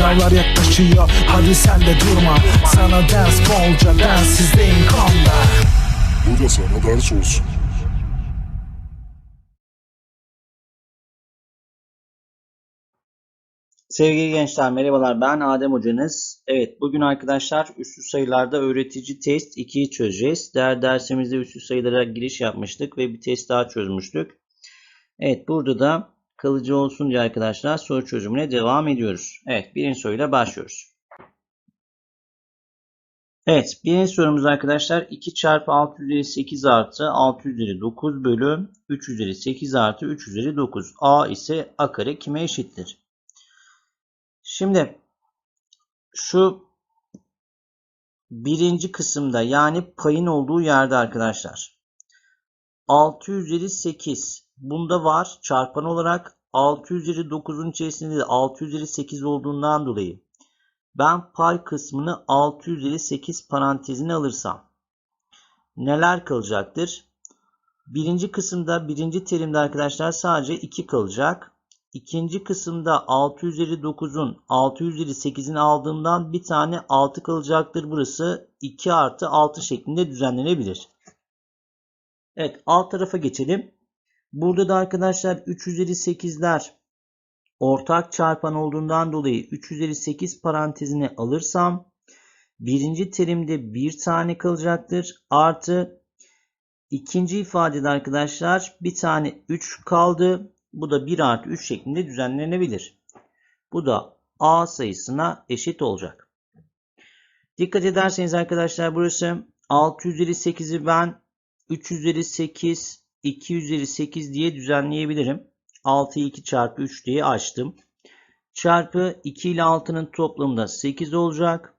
Sınavlar yaklaşıyor hadi sen de durma Sana ders bolca densizliğin konda Bu da sana ders olsun. Sevgili gençler merhabalar ben Adem hocanız. Evet bugün arkadaşlar üslü sayılarda öğretici test 2'yi çözeceğiz. Değer dersimizde üslü sayılara giriş yapmıştık ve bir test daha çözmüştük. Evet burada da kalıcı olsun diye arkadaşlar soru çözümüne devam ediyoruz. Evet birinci soruyla başlıyoruz. Evet birinci sorumuz arkadaşlar 2 çarpı 6 üzeri 8 artı 6 üzeri 9 bölü 3 üzeri 8 artı 3 üzeri 9. A ise A kare kime eşittir? Şimdi şu birinci kısımda yani payın olduğu yerde arkadaşlar 6 üzeri 8 bunda var çarpan olarak 6 üzeri 9'un içerisinde de 6 üzeri 8 olduğundan dolayı ben pay kısmını 6 üzeri 8 parantezine alırsam neler kalacaktır? Birinci kısımda birinci terimde arkadaşlar sadece 2 kalacak. İkinci kısımda 6 üzeri 9'un 6 üzeri 8'ini aldığımdan bir tane 6 kalacaktır. Burası 2 artı 6 şeklinde düzenlenebilir. Evet alt tarafa geçelim. Burada da arkadaşlar 3 üzeri 8'ler ortak çarpan olduğundan dolayı 3 üzeri 8 parantezine alırsam birinci terimde bir tane kalacaktır. Artı ikinci ifadede arkadaşlar bir tane 3 kaldı. Bu da 1 artı 3 şeklinde düzenlenebilir. Bu da A sayısına eşit olacak. Dikkat ederseniz arkadaşlar burası 6 üzeri 8'i ben 3 üzeri 8, 2 üzeri 8 diye düzenleyebilirim. 6'yı 2 çarpı 3 diye açtım. Çarpı 2 ile 6'nın toplamında 8 olacak.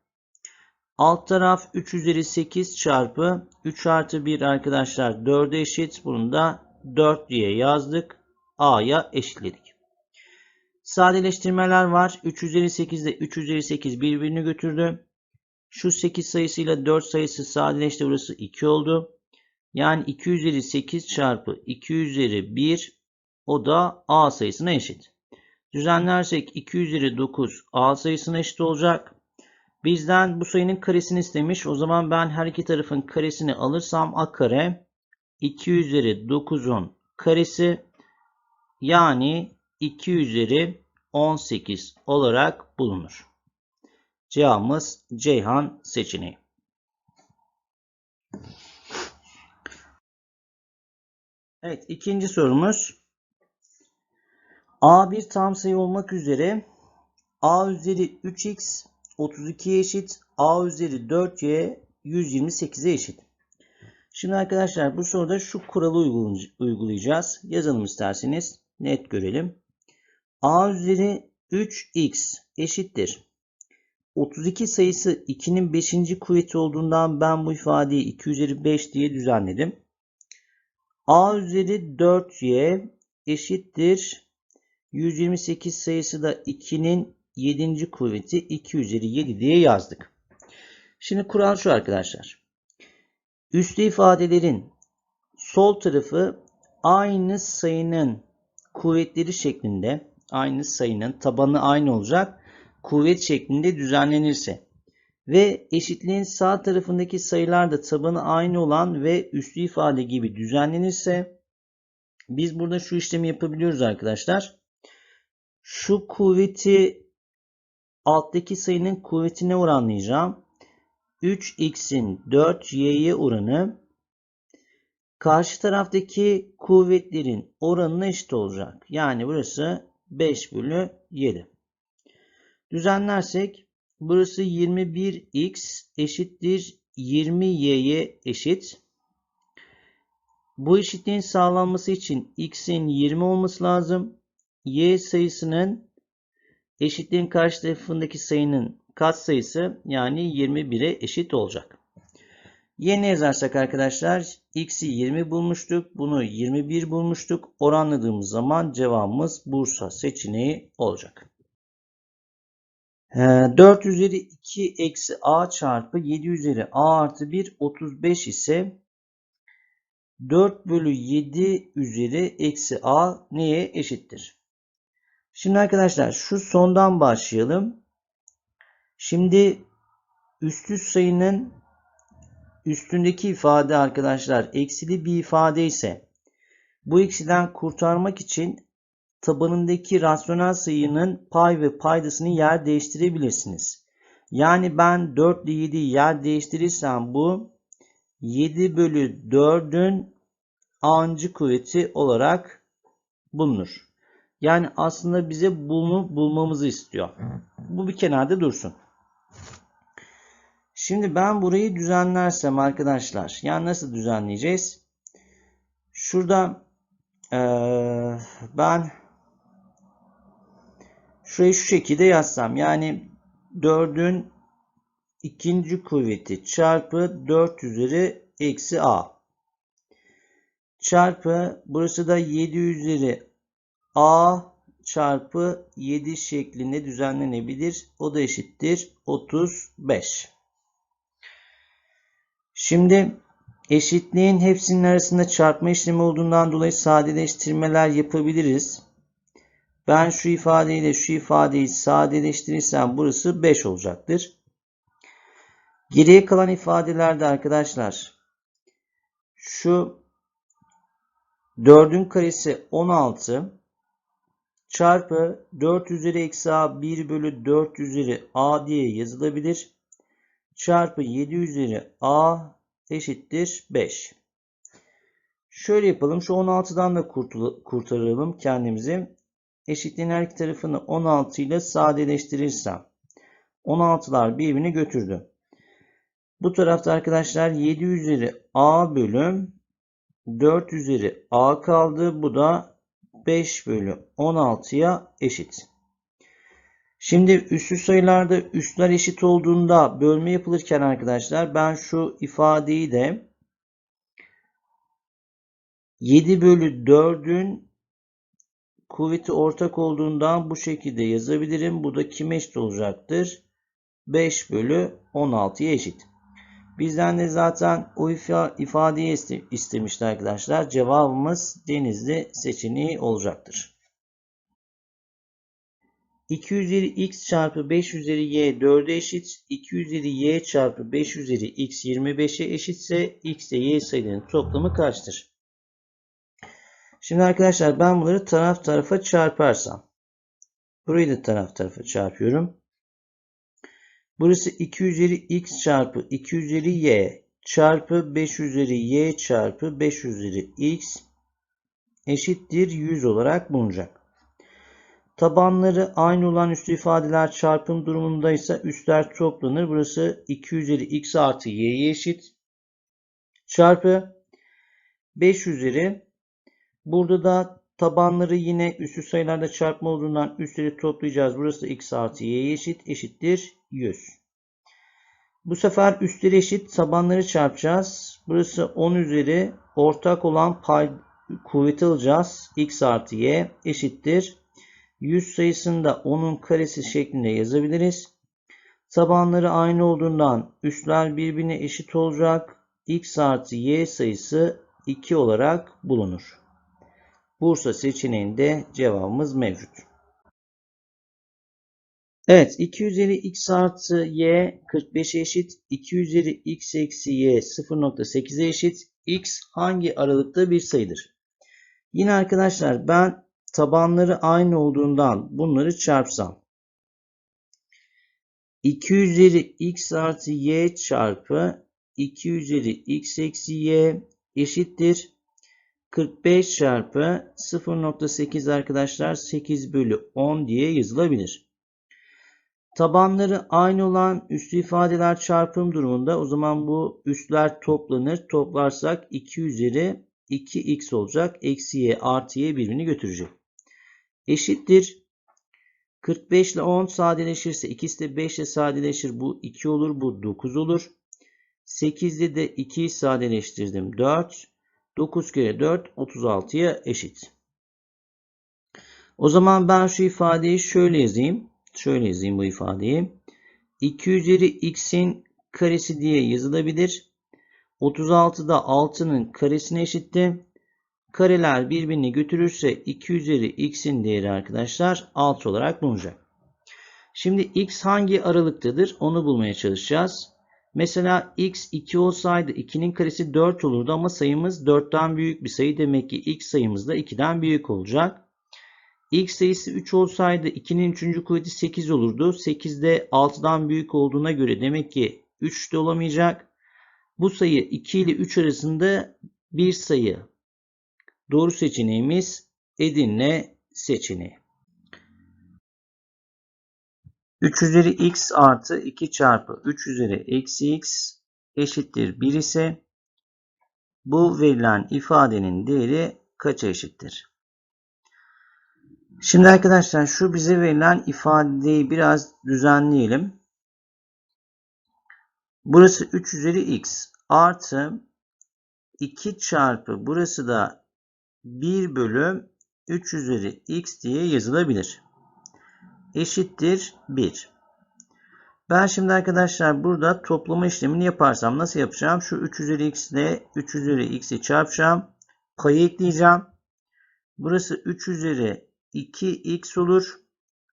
Alt taraf 3 üzeri 8 çarpı 3 artı 1 arkadaşlar 4'e eşit. Bunu da 4 diye yazdık. A'ya eşitledik. Sadeleştirmeler var. 3 üzeri 8 ile 3 üzeri 8 birbirini götürdü. Şu 8 sayısıyla 4 sayısı sadeleşti. Burası 2 oldu. Yani 2 üzeri 8 çarpı 2 üzeri 1 o da A sayısına eşit. Düzenlersek 2 üzeri 9 A sayısına eşit olacak. Bizden bu sayının karesini istemiş. O zaman ben her iki tarafın karesini alırsam A kare 2 üzeri 9'un karesi yani 2 üzeri 18 olarak bulunur. Cevabımız Ceyhan seçeneği. Evet ikinci sorumuz. A bir tam sayı olmak üzere A üzeri 3x 32'ye eşit. A üzeri 4y 128'e eşit. Şimdi arkadaşlar bu soruda şu kuralı uygulayacağız. Yazalım isterseniz. Net görelim. A üzeri 3x eşittir. 32 sayısı 2'nin 5. kuvveti olduğundan ben bu ifadeyi 2 üzeri 5 diye düzenledim. A üzeri 4y eşittir. 128 sayısı da 2'nin 7. kuvveti 2 üzeri 7 diye yazdık. Şimdi kural şu arkadaşlar. Üslü ifadelerin sol tarafı aynı sayının kuvvetleri şeklinde aynı sayının tabanı aynı olacak kuvvet şeklinde düzenlenirse ve eşitliğin sağ tarafındaki sayılar da tabanı aynı olan ve üslü ifade gibi düzenlenirse biz burada şu işlemi yapabiliyoruz arkadaşlar. Şu kuvveti alttaki sayının kuvvetine oranlayacağım. 3x'in 4y'ye oranı karşı taraftaki kuvvetlerin oranına eşit olacak. Yani burası 5 bölü 7. Düzenlersek burası 21x eşittir 20y'ye eşit. Bu eşitliğin sağlanması için x'in 20 olması lazım. y sayısının eşitliğin karşı tarafındaki sayının katsayısı yani 21'e eşit olacak. Yeni yazarsak arkadaşlar x'i 20 bulmuştuk. Bunu 21 bulmuştuk. Oranladığımız zaman cevabımız Bursa seçeneği olacak. 4 üzeri 2 eksi a çarpı 7 üzeri a artı 1 35 ise 4 bölü 7 üzeri eksi a neye eşittir? Şimdi arkadaşlar şu sondan başlayalım. Şimdi üstü sayının üstündeki ifade arkadaşlar eksili bir ifade ise bu eksiden kurtarmak için tabanındaki rasyonel sayının pay ve paydasını yer değiştirebilirsiniz. Yani ben 4 ile 7'yi yer değiştirirsem bu 7 bölü 4'ün a'ncı kuvveti olarak bulunur. Yani aslında bize bunu bulmamızı istiyor. Bu bir kenarda dursun. Şimdi ben burayı düzenlersem arkadaşlar. Yani nasıl düzenleyeceğiz? Şurada eee, ben şurayı şu şekilde yazsam. Yani 4'ün ikinci kuvveti çarpı 4 üzeri eksi a. Çarpı burası da 7 üzeri a çarpı 7 şeklinde düzenlenebilir. O da eşittir 35. Şimdi eşitliğin hepsinin arasında çarpma işlemi olduğundan dolayı sadeleştirmeler yapabiliriz. Ben şu ifadeyle şu ifadeyi sadeleştirirsem burası 5 olacaktır. Geriye kalan ifadelerde arkadaşlar şu 4'ün karesi 16 çarpı 4 üzeri eksi a 1 bölü 4 üzeri a diye yazılabilir. Çarpı 7 üzeri a eşittir 5. Şöyle yapalım. Şu 16'dan da kurtaralım kendimizi. Eşitliğin her iki tarafını 16 ile sadeleştirirsem 16'lar birbirini götürdü. Bu tarafta arkadaşlar 7 üzeri a bölüm 4 üzeri a kaldı. Bu da 5 bölü 16'ya eşit. Şimdi üslü sayılarda üsler eşit olduğunda bölme yapılırken arkadaşlar ben şu ifadeyi de 7 bölü 4'ün kuvveti ortak olduğundan bu şekilde yazabilirim. Bu da kime eşit olacaktır? 5 bölü 16'ya eşit. Bizden de zaten o ifa- ifadeyi iste- istemişti arkadaşlar. Cevabımız denizli seçeneği olacaktır. 2 üzeri x çarpı 5 üzeri y 4'e eşit. 2 üzeri y çarpı 5 üzeri x 25'e eşitse x ile y sayılarının toplamı kaçtır? Şimdi arkadaşlar ben bunları taraf tarafa çarparsam. Burayı da taraf tarafa çarpıyorum. Burası 2 üzeri x çarpı 2 üzeri y çarpı 5 üzeri y çarpı 5 üzeri x eşittir 100 olarak bulunacak. Tabanları aynı olan üslü ifadeler çarpım durumunda ise üstler toplanır. Burası 2 üzeri x artı y'ye eşit. Çarpı 5 üzeri. Burada da tabanları yine üslü sayılarda çarpma olduğundan üstleri toplayacağız. Burası x artı y'ye eşit. Eşittir 100. Bu sefer üstleri eşit tabanları çarpacağız. Burası 10 üzeri ortak olan pay kuvveti alacağız. x artı y eşittir 100 sayısını da 10'un karesi şeklinde yazabiliriz. Tabanları aynı olduğundan üstler birbirine eşit olacak. x artı y sayısı 2 olarak bulunur. Bursa seçeneğinde cevabımız mevcut. Evet 2 üzeri x artı y 45'e eşit. 2 üzeri x eksi y 0.8'e eşit. x hangi aralıkta bir sayıdır? Yine arkadaşlar ben tabanları aynı olduğundan bunları çarpsam 2 üzeri x artı y çarpı 2 üzeri x eksi y eşittir 45 çarpı 0.8 arkadaşlar 8 bölü 10 diye yazılabilir. Tabanları aynı olan üslü ifadeler çarpım durumunda o zaman bu üsler toplanır. Toplarsak 2 üzeri 2x olacak. Eksi y artı y birbirini götürecek. Eşittir. 45 ile 10 sadeleşirse ikisi de 5 ile sadeleşir. Bu 2 olur. Bu 9 olur. 8 ile de 2'yi sadeleştirdim. 4. 9 kere 4 36'ya eşit. O zaman ben şu ifadeyi şöyle yazayım. Şöyle yazayım bu ifadeyi. 2 üzeri x'in karesi diye yazılabilir. 36 da 6'nın karesine eşitti. Kareler birbirini götürürse 2 üzeri x'in değeri arkadaşlar 6 olarak bulunacak. Şimdi x hangi aralıktadır onu bulmaya çalışacağız. Mesela x 2 olsaydı 2'nin karesi 4 olurdu ama sayımız 4'ten büyük bir sayı. Demek ki x sayımız da 2'den büyük olacak. x sayısı 3 olsaydı 2'nin 3. kuvveti 8 olurdu. 8 de 6'dan büyük olduğuna göre demek ki 3 de olamayacak. Bu sayı 2 ile 3 arasında bir sayı. Doğru seçeneğimiz Edirne seçeneği. 3 üzeri x artı 2 çarpı 3 üzeri eksi x eşittir 1 ise bu verilen ifadenin değeri kaça eşittir? Şimdi arkadaşlar şu bize verilen ifadeyi biraz düzenleyelim. Burası 3 üzeri x artı 2 çarpı burası da 1 bölü 3 üzeri x diye yazılabilir. Eşittir 1. Ben şimdi arkadaşlar burada toplama işlemini yaparsam nasıl yapacağım? Şu 3 üzeri x ile 3 üzeri x'i çarpacağım. Payı ekleyeceğim. Burası 3 üzeri 2x olur.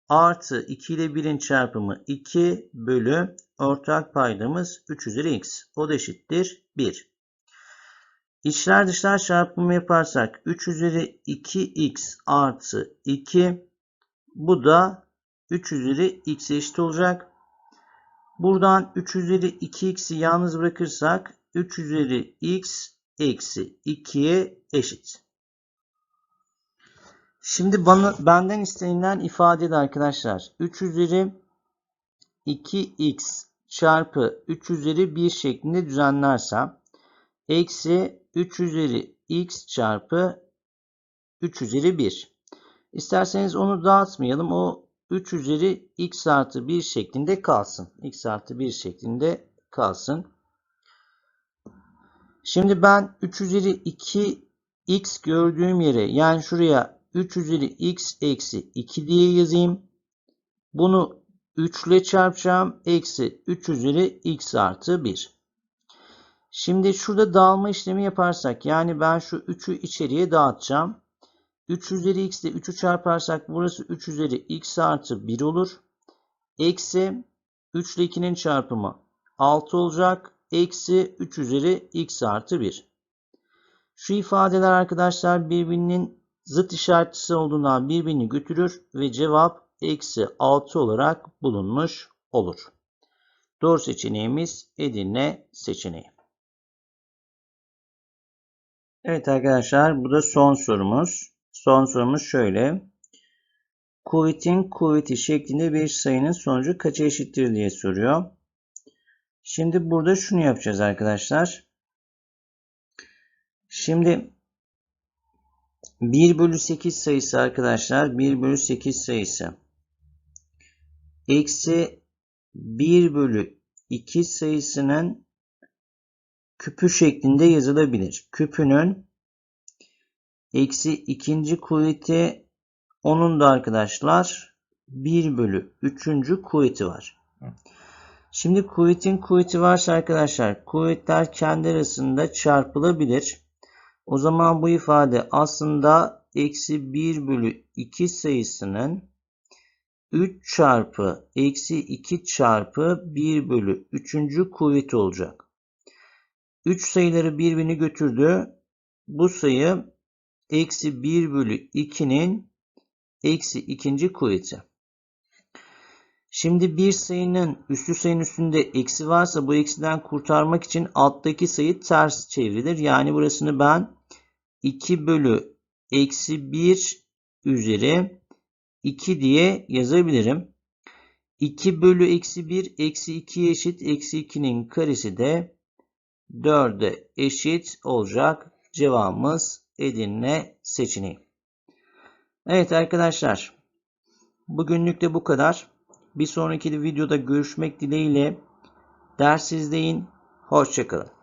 Artı 2 ile 1'in çarpımı 2 bölü ortak paydamız 3 üzeri x. O da eşittir 1. İçler dışlar çarpımı yaparsak 3 üzeri 2x artı 2 bu da 3 üzeri x eşit olacak. Buradan 3 üzeri 2x'i yalnız bırakırsak 3 üzeri x eksi 2'ye eşit. Şimdi bana, benden istenilen ifade de arkadaşlar 3 üzeri 2x çarpı 3 üzeri 1 şeklinde düzenlersem eksi 3 üzeri x çarpı 3 üzeri 1. İsterseniz onu dağıtmayalım. O 3 üzeri x artı 1 şeklinde kalsın. x artı 1 şeklinde kalsın. Şimdi ben 3 üzeri 2 x gördüğüm yere yani şuraya 3 üzeri x eksi 2 diye yazayım. Bunu 3 ile çarpacağım. Eksi 3 üzeri x artı 1. Şimdi şurada dağılma işlemi yaparsak yani ben şu 3'ü içeriye dağıtacağım. 3 üzeri x ile 3'ü çarparsak burası 3 üzeri x artı 1 olur. Eksi 3 ile 2'nin çarpımı 6 olacak. Eksi 3 üzeri x artı 1. Şu ifadeler arkadaşlar birbirinin zıt işaretlisi olduğundan birbirini götürür ve cevap eksi 6 olarak bulunmuş olur. Doğru seçeneğimiz Edirne seçeneği. Evet arkadaşlar bu da son sorumuz. Son sorumuz şöyle. Kuvvetin kuvveti şeklinde bir sayının sonucu kaça eşittir diye soruyor. Şimdi burada şunu yapacağız arkadaşlar. Şimdi 1 bölü 8 sayısı arkadaşlar 1 bölü 8 sayısı eksi 1 bölü 2 sayısının küpü şeklinde yazılabilir. Küpünün eksi ikinci kuvveti onun da arkadaşlar 1 bölü 3. kuvveti var. Şimdi kuvvetin kuvveti varsa arkadaşlar kuvvetler kendi arasında çarpılabilir. O zaman bu ifade aslında eksi 1 bölü 2 sayısının 3 çarpı eksi 2 çarpı 1 bölü 3. kuvveti olacak. 3 sayıları birbirini götürdü. Bu sayı eksi 1 bölü 2'nin eksi 2. kuvveti. Şimdi bir sayının üstü sayının üstünde eksi varsa bu eksiden kurtarmak için alttaki sayı ters çevrilir. Yani burasını ben 2 bölü eksi 1 üzeri 2 diye yazabilirim. 2 bölü eksi 1 eksi 2'ye eşit. Eksi 2'nin karesi de 4'e eşit olacak. Cevabımız Edirne seçeneği. Evet arkadaşlar. Bugünlük de bu kadar. Bir sonraki videoda görüşmek dileğiyle. Ders izleyin. Hoşçakalın.